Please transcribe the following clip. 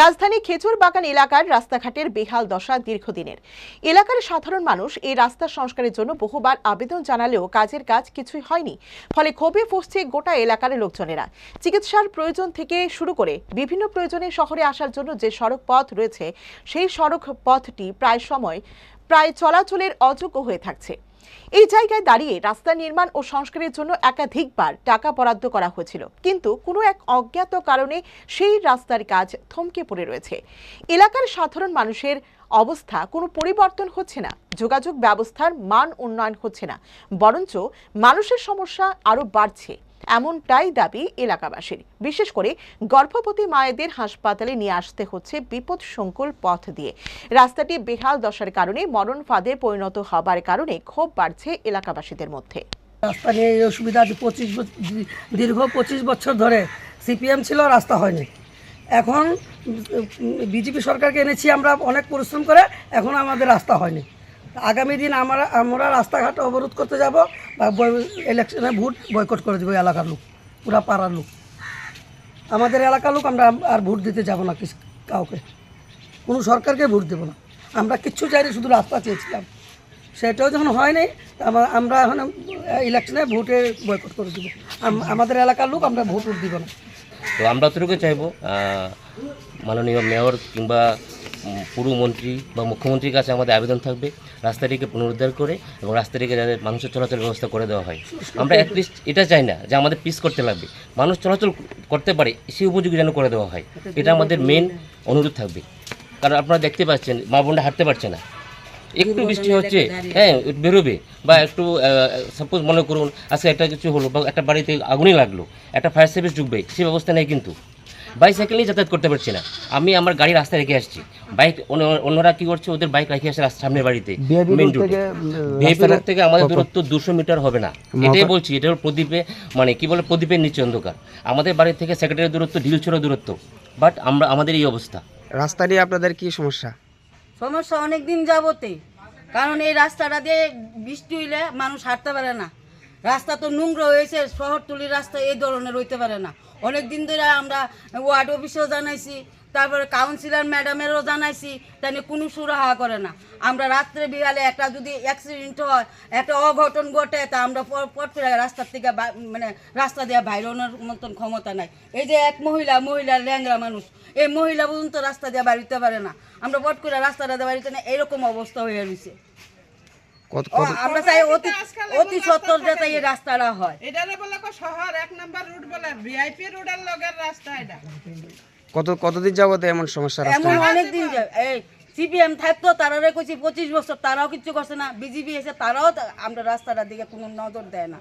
রাজধানী খেজুর বাগান এলাকার রাস্তাঘাটের বেহাল দশা দীর্ঘদিনের। এলাকার সাধারণ মানুষ এই রাস্তা সংস্কারের জন্য বহুবার আবেদন জানালেও কাজের কাজ কিছুই হয়নি। ফলে ক্ষোভে ফুসছে গোটা এলাকার লোকজনেরা। চিকিৎসার প্রয়োজন থেকে শুরু করে বিভিন্ন প্রয়োজনে শহরে আসার জন্য যে সড়ক পথ রয়েছে, সেই সড়ক পথটি প্রায় সময়, প্রায় চলাচলের অযোগ্য হয়ে থাকছে। এই জায়গায় দাঁড়িয়ে রাস্তা নির্মাণ ও সংস্কারের জন্য একাধিকবার টাকা বরাদ্দ করা হয়েছিল। কিন্তু কোনো এক অজ্ঞাত কারণে সেই রাস্তার কাজ থমকে পড়ে রয়েছে। এলাকার সাধারণ মানুষের অবস্থা কোনো পরিবর্তন হচ্ছে না। যোগাযোগ ব্যবস্থার মান উন্নয়ন হচ্ছে না। বরঞ্চ মানুষের সমস্যা আরও বাড়ছে। এমনটাই দাবি এলাকাবাসীর। বিশেষ করে গর্ভবতী মায়েদের হাসপাতালে নিয়ে আসতে হচ্ছে বিপদ সংকুল পথ দিয়ে। রাস্তাটি বেহাল দশার কারণে মরণ ফাঁদে পরিণত হবার কারণে ক্ষোভ বাড়ছে এলাকাবাসীদের মধ্যে। রাস্তা নিয়ে এই অসুবিধা পঁচিশ দীর্ঘ পঁচিশ বছর ধরে সিপিএম ছিল, রাস্তা হয়নি। এখন বিজেপি সরকারকে এনেছি আমরা অনেক পরিশ্রম করে, এখন আমাদের রাস্তা হয়নি। আগামী দিন আমরা আমরা রাস্তাঘাট অবরোধ করতে যাব বা ইলেকশনে ভোট বয়কট করে দেবো এলাকার লোক, পুরা পাড়ার লোক। আমাদের এলাকার লোক আমরা আর ভোট দিতে যাব না কিস- কাউকে। কোনো সরকারকে ভোট দেবো না। আমরা কিচ্ছু চাইনি, শুধু রাস্তা চেয়েছিলাম। সেটাও যখন হয়নি আমা- আমরা এখন ইলেকশনে ভোটে বয়কট করে দেবো। আমাদের এলাকার লোক আমরা ভোট দিব না। তো আমরা অতটুকু চাইব মাননীয় মেয়র কিংবা পুরমন্ত্রী বা মুখ্যমন্ত্রীর কাছে আমাদের আবেদন থাকবে রাস্তাটিকে পুনরুদ্ধার করে এবং রাস্তাটিকে যাতে মানুষের চলাচল ব্যবস্থা করে দেওয়া হয়। আমরা অ্যাটলিস্ট এটা চাই না যে আমাদের পিস করতে লাগবে। মানুষ চলাচল করতে পারে সেই উপযোগী যেন করে দেওয়া হয়। এটা আমাদের মেন অনুরোধ থাকবে। কারণ আপনারা দেখতে পাচ্ছেন মা বোনটা হাঁটতে পারছে না। একটু বৃষ্টি হচ্ছে হ্যাঁ বেরোবে বা একটু সাপোজ মনে করুন আজকে একটা কিছু হলো বা একটা বাড়িতে আগুনই লাগল একটা ফায়ার সার্ভিস ঢুকবে সেই ব্যবস্থা নেই কিন্তু। বাইসাইকেল নিয়ে যাতায়াত করতে পারছি না। আমি আমার গাড়ি রাস্তায় রেখে আসছি। বাইক অন্যরা কি করছে? ওদের বাইক রেখে আসে সামনের বাড়িতে মেন রোড থেকে আমাদের দূরত্ব দুশো মিটার হবে না। এটাই বলছি এটা প্রদীপে মানে কি বলে প্রদীপের নিচে অন্ধকার। আমাদের বাড়ি থেকে সেক্রেটারির দূরত্ব ঢিলছড়ো দূরত্ব। বাট আমরা আমাদের এই অবস্থা। রাস্তা নিয়ে আপনাদের কি সমস্যা? সমস্যা অনেক দিন যাবতে। কারণ এই রাস্তাটা দিয়ে বৃষ্টি হইলে মানুষ হাঁটতে পারে না। রাস্তা তো নোংরা হয়েছে শহরতলির রাস্তা এই ধরনের হইতে পারে না। অনেক দিন ধরে আমরা ওয়ার্ড অফিসেও জানাইছি, তারপরে কাউন্সিলর ম্যাডামেরও জানাইছি তাই কোনো সুরাহা করে না। আমরা রাত্রে বিকালে একটা যদি অ্যাক্সিডেন্ট হয়, একটা অঘটন ঘটে, তা আমরা পর রাস্তার থেকে মানে রাস্তা দিয়ে বাইরেনোর মতন ক্ষমতা নাই। এই যে এক মহিলা মহিলা ল্যাংরা মানুষ, এই মহিলা পর্যন্ত রাস্তা দিয়ে বাড়িতে পারে না। আমরা পট করে রাস্তাটা দিয়ে বাড়িতে না, এরকম অবস্থা হয়ে রয়েছে। কত ও, আমরা চাই অতি অতি সত্তর যাতে এই রাস্তাটা হয়। এটারে বলে কো শহর এক নাম্বার রুট বলে ভিআইপি রোডের লগের রাস্তা এটা। কত কতদিন যাবত এমন সমস্যা রাস্তা এমন অনেক দিন যায়। এই সিপিএম থাকতো তারারে কইছি পঁচিশ বছর তারাও কিছু করছে না। বিজেপি এসে তারাও আমরা রাস্তাটার দিকে কোনো নজর দেয় না।